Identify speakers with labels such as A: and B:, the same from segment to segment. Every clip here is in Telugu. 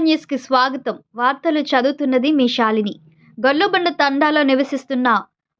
A: ఎస్టీఆర్ న్యూస్కి స్వాగతం. వార్తలు చదువుతున్నది మీ శాలిని. గొల్లబండ తండాలో నివసిస్తున్న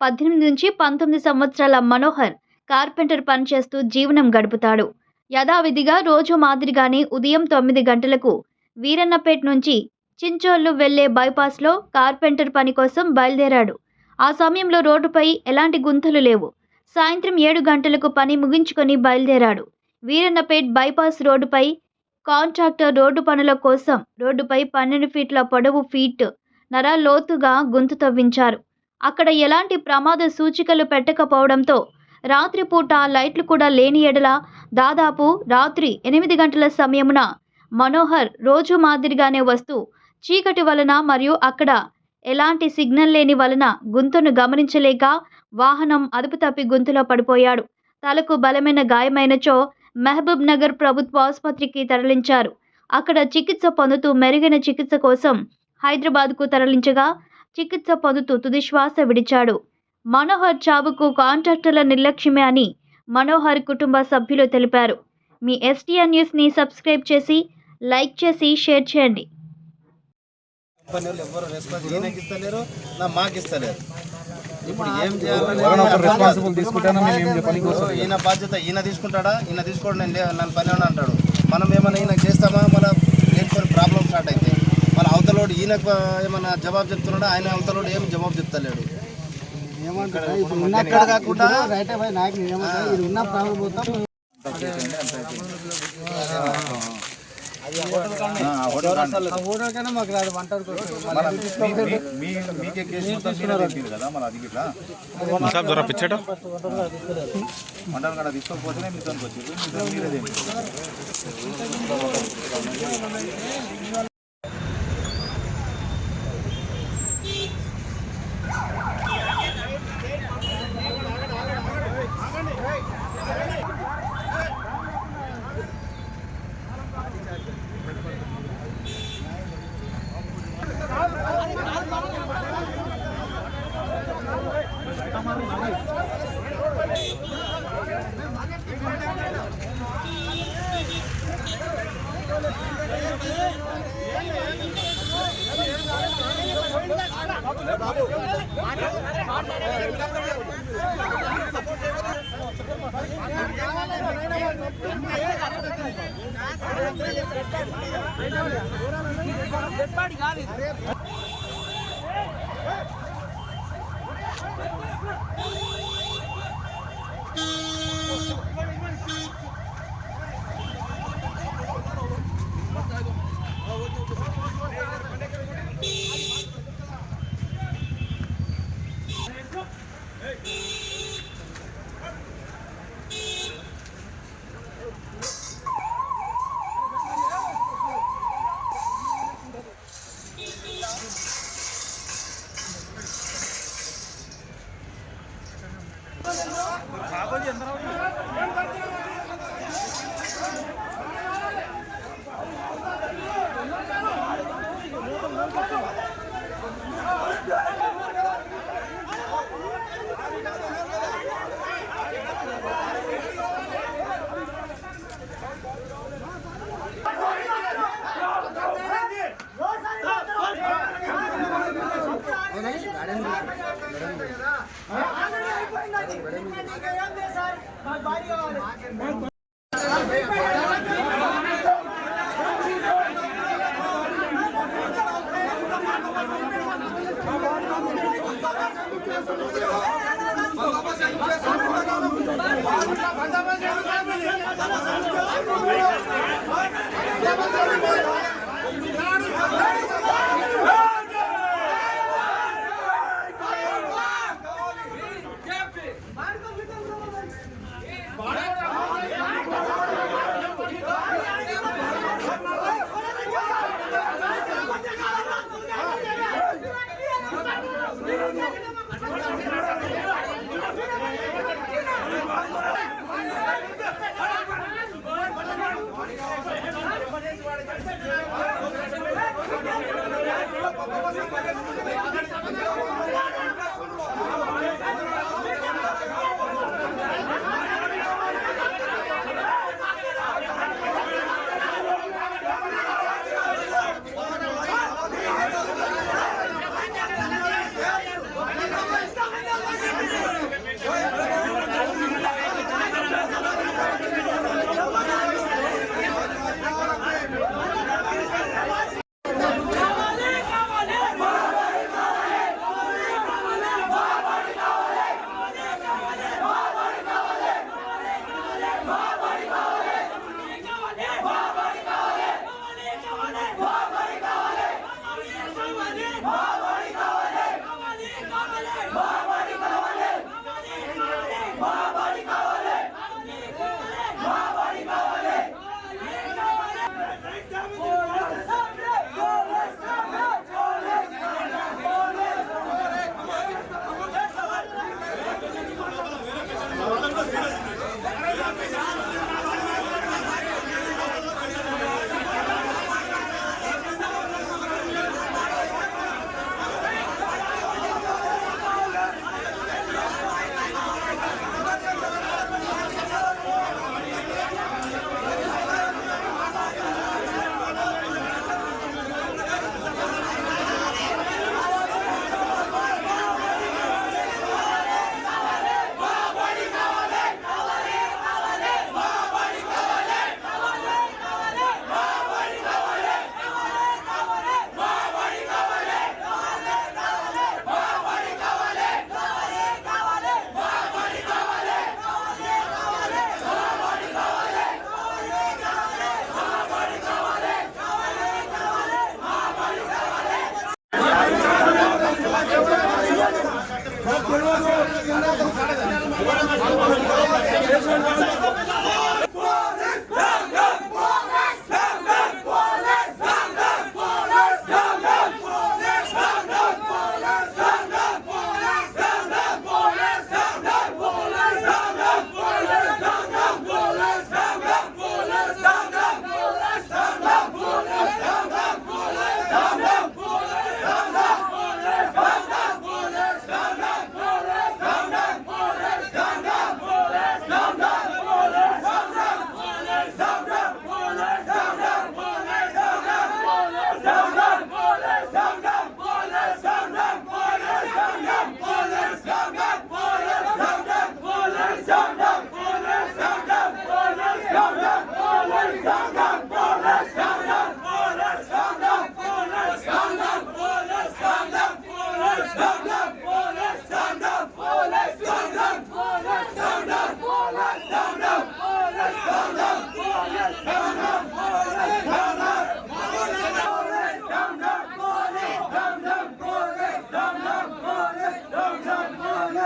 A: పద్దెనిమిది నుంచి పంతొమ్మిది సంవత్సరాల మనోహర్ కార్పెంటర్ పనిచేస్తూ జీవనం గడుపుతాడు. యథావిధిగా రోజు మాదిరిగానే ఉదయం తొమ్మిది గంటలకు వీరన్నపేట్ నుంచి చించోళ్ళు వెళ్ళే బైపాస్లో కార్పెంటర్ పని కోసం బయలుదేరాడు. ఆ సమయంలో రోడ్డుపై ఎలాంటి గుంతలు లేవు. సాయంత్రం ఏడు గంటలకు పని ముగించుకొని బయలుదేరాడు. వీరన్నపేట్ బైపాస్ రోడ్డుపై కాంట్రాక్టర్ రోడ్డు పనుల కోసం రోడ్డుపై పన్నెండు ఫీట్ల పొడవు ఫీట్ నర లోతుగా గొంతు తవ్వించారు. అక్కడ ఎలాంటి ప్రమాద సూచికలు పెట్టకపోవడంతో రాత్రిపూట లైట్లు కూడా లేని ఎడల దాదాపు రాత్రి ఎనిమిది గంటల సమయమున మనోహర్ రోజు మాదిరిగానే వస్తూ చీకటి వలన మరియు అక్కడ ఎలాంటి సిగ్నల్ లేని వలన గుంతును గమనించలేక వాహనం అదుపు తప్పి గుంతలో పడిపోయాడు. తలకు బలమైన గాయమైనచో మహబూబ్ నగర్ ప్రభుత్వ ఆసుపత్రికి తరలించారు. అక్కడ చికిత్స పొందుతూ మెరుగైన చికిత్స కోసం హైదరాబాద్కు తరలించగా చికిత్స పొందుతూ తుది శ్వాస విడిచాడు. మనోహర్ చావుకు కాంట్రాక్టర్ల నిర్లక్ష్యమే అని మనోహర్ కుటుంబ సభ్యులు తెలిపారు. మీ ఎస్టీఆర్ న్యూస్ని సబ్స్క్రైబ్ చేసి లైక్ చేసి షేర్ చేయండి.
B: కంపెనీ వాళ్ళు ఎవరు రెస్పాన్స్ ఈయనకి ఇస్తలేరు నా మాకు ఇస్తలేరు ఇప్పుడు ఏం
C: ఎవరైనా ఒక రెస్పాన్సిబుల్ తీసుకుంటేనే మేము ఏం చెప్పాలి
B: చేయాలి ఈయన బాధ్యత ఈయన తీసుకుంటాడా? ఈయన తీసుకోండి నేను నన్ను పని అని అంటాడు. మనం ఏమైనా ఈయన చేస్తామా? మన లేకపోతే ప్రాబ్లం స్టార్ట్ అయితే. మన అవతలోడు ఈయనకు ఏమైనా జవాబు చెప్తున్నాడా? ఆయన అవతలోడు ఏం జవాబు చెప్తలేడు. ఇక్కడ కాకుండా
D: ఉన్న ప్రాబ్లం ఓటర్ కన్నా మాకు రాదు
C: పిచ్చట మండలం కాడ తీసుకోకపోతేనే మీతో వచ్చి మీతో మీరే తెప్పింది
E: భారత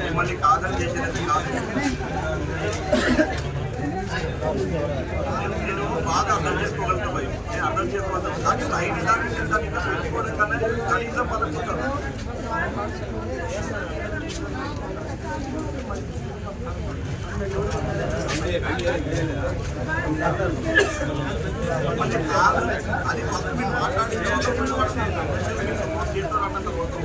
E: మిమ్మల్ని కాదని చేసేది కాదు నేను బాగా అర్థం చేసుకోగలుగుతా భయ్. నేను అర్థం చేసుకోగలుగుతాను కానీ బయట దాన్ని దాన్ని పెట్టుకోవడం కన్నా కనీసం పదకొంటాను మళ్ళీ కాదు అది ఫస్ట్ మీరు మాట్లాడిన తర్వాత మీరు మాట్లాడండి. చేతులు అన్నంత మొత్తం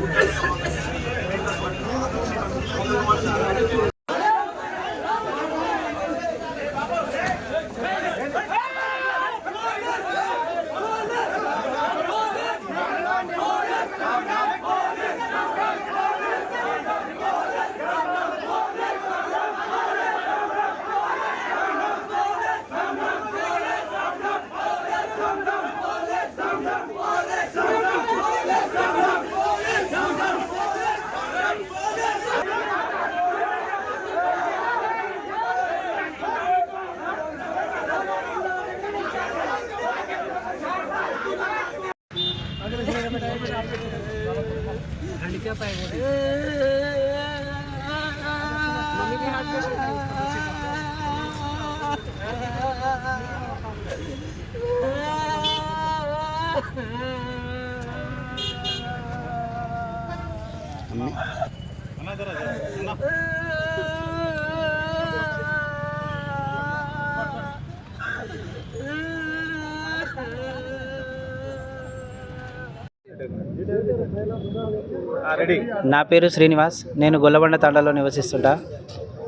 F: నా పేరు శ్రీనివాస్. నేను గొల్లబండ తాండాలో నివసిస్తుంటా.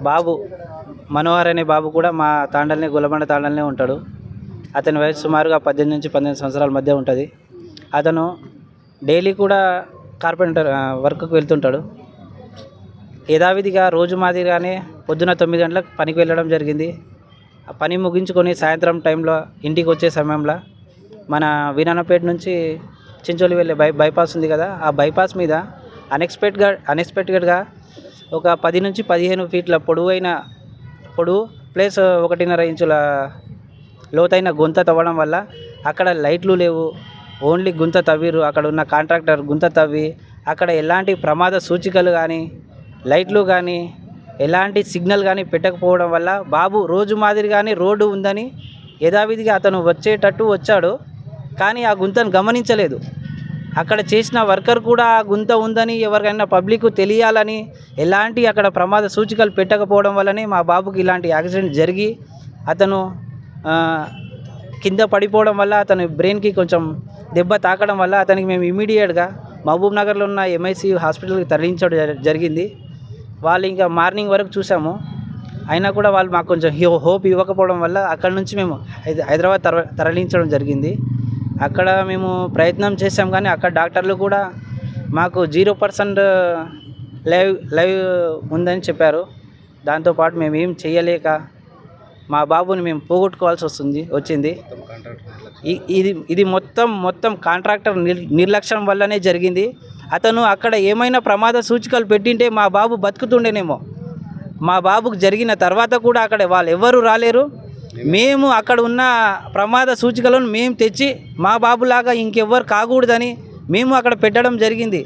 F: బాబు మనోహర్ అనే బాబు కూడా మా తాండల్ని గొల్లబండ తాండల్నే ఉంటాడు. అతని వయసు సుమారుగా పద్దెనిమిది నుంచి పద్దెనిమిది సంవత్సరాల మధ్య ఉంటుంది. అతను డైలీ కూడా కార్పెంటర్ వర్క్కి వెళ్తుంటాడు. యథావిధిగా రోజు మాదిరిగానే పొద్దున తొమ్మిది గంటలకు పనికి వెళ్ళడం జరిగింది. ఆ పని ముగించుకొని సాయంత్రం టైంలో ఇంటికి వచ్చే సమయంలో మన వీనానపేట నుంచి చించోలి వెళ్ళే బై బైపాస్ ఉంది కదా ఆ బైపాస్ మీద అన్ఎక్స్పెక్ట్గా అన్ఎక్స్పెక్టెడ్గా ఒక పది నుంచి పదిహేను ఫీట్ల పొడవైన పొడవు ప్లస్ ఒకటిన్నర ఇంచుల లోతైన గుంత తవ్వడం వల్ల అక్కడ లైట్లు లేవు. ఓన్లీ గుంత తవ్విరు అక్కడ ఉన్న కాంట్రాక్టర్ గుంత తవ్వి అక్కడ ఎలాంటి ప్రమాద సూచికలు కానీ లైట్లు కానీ ఎలాంటి సిగ్నల్ కానీ పెట్టకపోవడం వల్ల బాబు రోజు మాదిరిగానే రోడ్డు ఉందని యథావిధిగా అతను వచ్చేటట్టు వచ్చాడు. కానీ ఆ గుంతను గమనించలేదు. అక్కడ చేసిన వర్కర్ కూడా ఆ గుంత ఉందని ఎవరికైనా పబ్లిక్ తెలియాలని ఎలాంటి అక్కడ ప్రమాద సూచికలు పెట్టకపోవడం వల్లనే మా బాబుకి ఇలాంటి యాక్సిడెంట్ జరిగి అతను కింద పడిపోవడం వల్ల అతని బ్రెయిన్కి కొంచెం దెబ్బ తాకడం వల్ల అతనికి మేము ఇమీడియట్గా మహబూబ్ నగర్లో ఉన్న ఎంఐసి హాస్పిటల్కి తరలించడం జరిగింది. వాళ్ళు ఇంకా మార్నింగ్ వరకు చూసాము. అయినా కూడా వాళ్ళు మాకు కొంచెం హో- హోప్ ఇవ్వకపోవడం వల్ల అక్కడ నుంచి మేము హైద- హైదరాబాద్ తర తరలించడం జరిగింది. అక్కడ మేము ప్రయత్నం చేసాం కానీ అక్కడ డాక్టర్లు కూడా మాకు జీరో పర్సెంట్ లైవ్ లైవ్ ఉందని చెప్పారు. దాంతోపాటు మేము ఏం చేయలేక మా బాబుని మేము పోగొట్టుకోవాల్సి వస్తుంది వచ్చింది. ఇది ఇది మొత్తం మొత్తం కాంట్రాక్టర్ నిర్ నిర్లక్ష్యం వల్లనే జరిగింది. అతను అక్కడ ఏమైనా ప్రమాద సూచికలు పెట్టింటే మా బాబు బతుకుతుండేనేమో. మా బాబుకు జరిగిన తర్వాత కూడా అక్కడ వాళ్ళు ఎవ్వరూ రాలేరు. మేము అక్కడ ఉన్న ప్రమాద సూచికలను మేము తెచ్చి మా బాబులాగా ఇంకెవ్వరు కాకూడదని మేము అక్కడ పెట్టడం జరిగింది.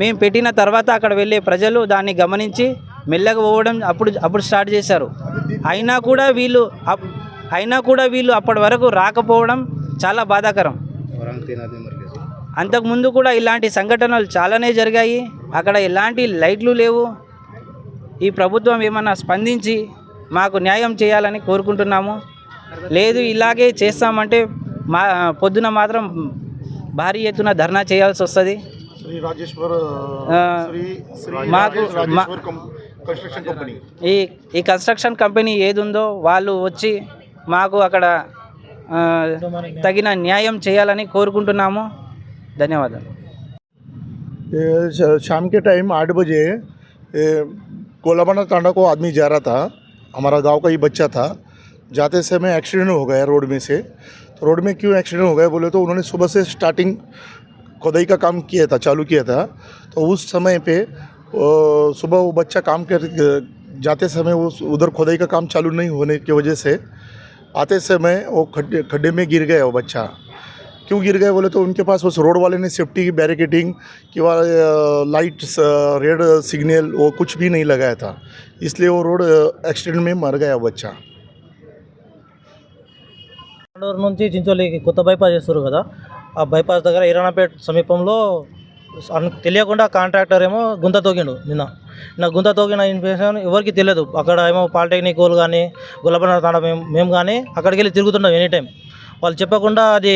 F: మేము పెట్టిన తర్వాత అక్కడ వెళ్ళే ప్రజలు దాన్ని గమనించి మెల్లగా పోవడం అప్పుడు అప్పుడు స్టార్ట్ చేశారు. అయినా కూడా వీళ్ళు అయినా కూడా వీళ్ళు అప్పటి వరకు రాకపోవడం చాలా బాధాకరం. అంతకుముందు కూడా ఇలాంటి సంఘటనలు చాలానే జరిగాయి. అక్కడ ఎలాంటి లైట్లు లేవు. ఈ ప్రభుత్వం ఏమన్నా స్పందించి మాకు న్యాయం చేయాలని కోరుకుంటున్నాము. లేదు ఇలాగే చేస్తామంటే మా పొద్దున మాత్రం భారీ ఎత్తున ధర్నా చేయాల్సి వస్తుంది. మాకు
G: రాజేష్
F: మా-
G: రాజేశ్వర్ కం- కన్స్ట్రక్షన్ కంపెనీ
F: ఈ ఈ కన్స్ట్రక్షన్ కంపెనీ ఏది ఉందో వాళ్ళు వచ్చి మాకు అక్కడ ఆ, తగిన న్యాయం చేయాలని కోరుకుంటున్నాము ధన్యవాదాలు
G: ये श- शाम के टाइम आठ बजे ये कोलाबाना तांडा को आदमी जा रहा था हमारा गांव का ही बच्चा था जाते समय एक्सीडेंट हो गया रोड में से तो रोड में क्यों एक्सीडेंट हो गया बोले तो उन्होंने सुबह से स्टार्टिंग खुदाई का काम किया था चालू किया था तो उस समय पे अ, सुबह वो बच्चा काम कर जाते समय वो उधर खुदाई का काम चालू नहीं होने की वजह से आते समय वो खड्डे खड्डे में गिर गया वो बच्चा क्यों गिर गए बोले तो उनके पास उस रोड वाले ने सेफ्टी की बैरिकेटिंग कि लाइट रेड सिग्नल वो कुछ भी नहीं लगाया था इसलिए वो रोड एक्सीडेंट में मर गया बच्चा
H: తాండూరు నుంచి చించోలికి కొత్త బైపాస్ చేస్తారు కదా ఆ బైపాస్ దగ్గర ఇరానాపేట్ సమీపంలో అన్- తెలియకుండా కాంట్రాక్టర్ ఏమో గుంత తోగిండు నిన్న. నిన్న గుంత తోగిన ఇన్ఫర్మేషన్ ఎవరికి తెలియదు. అక్కడ ఏమో పాలిటెక్నిక్ వాళ్ళు కానీ గులబన తాండ మేము మేము కానీ అక్కడికి వెళ్ళి తిరుగుతున్నాం ఎనీ టైం. వాళ్ళు చెప్పకుండా అది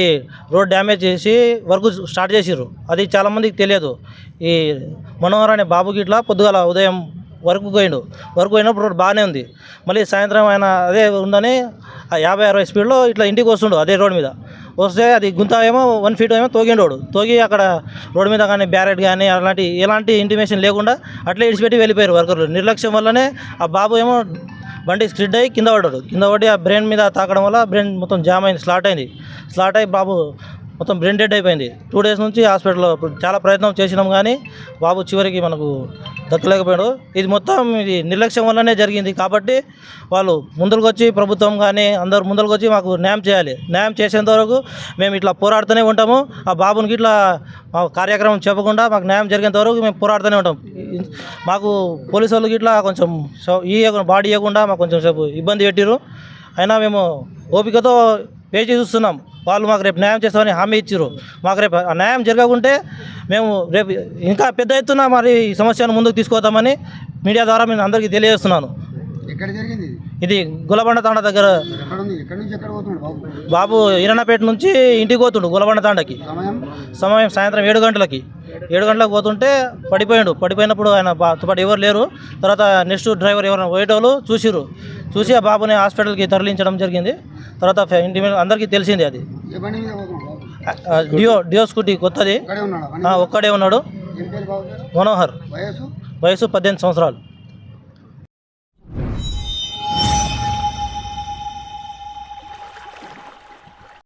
H: రోడ్ డ్యామేజ్ చేసి వర్క్ స్టార్ట్ చేసిర్రు. అది చాలామందికి తెలియదు. ఈ మనోహర్ అనే బాబుకి ఇట్లా పొద్దుగాల ఉదయం వర్క్ పోయిండు. వర్క్ పోయినప్పుడు రోడ్ బాగానే ఉంది. మళ్ళీ సాయంత్రం ఆయన అదే ఉందని ఆ యాభై అరవై స్పీడ్లో ఇట్లా ఇంటికి వస్తుండు అదే రోడ్ మీద. వస్తే అది గుంత ఏమో వన్ ఫీట్ ఏమో తోగిండోడు తోగి అక్కడ రోడ్డు మీద కానీ బ్యారెట్ కానీ అలాంటి ఎలాంటి ఇంటిమేషన్ లేకుండా అట్లే ఇడిచిపెట్టి వెళ్ళిపోయారు వర్కర్లు. నిర్లక్ష్యం వల్లనే ఆ బాబు ఏమో బండి స్క్రిడ్ అయ్యి కింద పడ్డాడు. కింద పడి ఆ బ్రెయిన్ మీద తాకడం వల్ల బ్రెయిన్ మొత్తం జామ్ అయింది స్లాట్ అయింది. స్లాట్ అయ్యి బాబు మొత్తం బ్రెయిన్ డెడ్ అయిపోయింది. టూ డేస్ నుంచి హాస్పిటల్లో చాలా ప్రయత్నం చేసినాం కానీ బాబు చివరికి మనకు దక్కలేకపోయాడు. ఇది మొత్తం ఇది నిర్లక్ష్యం వల్లనే జరిగింది కాబట్టి వాళ్ళు ముందరకు వచ్చి ప్రభుత్వం కానీ అందరు ముందరకు వచ్చి మాకు న్యాయం చేయాలి. న్యాయం చేసేంత వరకు మేము ఇట్లా పోరాడుతూనే ఉంటాము. ఆ బాబునికి ఇట్లా మా కార్యక్రమం చెప్పకుండా మాకు న్యాయం జరిగేంత వరకు మేము పోరాడుతూనే ఉంటాం. మాకు పోలీసు వాళ్ళకి ఇట్లా కొంచెం ఈ ఇయ్యకుండా బాడీ ఇవ్వకుండా మాకు కొంచెం సేపు ఇబ్బంది పెట్టిరు అయినా మేము ఓపికతో వేచి చూస్తున్నాం? వాళ్ళు మాకు రేపు న్యాయం చేస్తామని హామీ ఇచ్చారు మాకు రేపు ఆ న్యాయం జరగకుంటే మేము రేపు ఇంకా పెద్ద ఎత్తున మరి ఈ సమస్యను ముందుకు తీసుకుపోతామని మీడియా ద్వారా నేను అందరికీ తెలియజేస్తున్నాను.
D: ఇది?
H: గులబండ తాండ దగ్గర
D: బాబు?
H: ఇరణపేట నుంచి ఇంటికి పోతుండు గులబండ తాండకి.
D: సమయం
H: సాయంత్రం ఏడు గంటలకి. ఏడు గంటలకు పోతుంటే పడిపోయాడు. పడిపోయినప్పుడు ఆయన బా- తో పాటు ఎవరు లేరు. తర్వాత నెక్స్ట్ డ్రైవర్ ఎవరైనా పోయేటోళ్ళు చూసిరు చూసి ఆ బాబుని హాస్పిటల్కి తరలించడం జరిగింది. తర్వాత ఇంటి మీద అందరికీ తెలిసింది అది. డియో డియో స్కూటీ కొత్తది. ఒక్కడే ఉన్నాడు? మనోహర్. వయసు పద్దెనిమిది సంవత్సరాలు.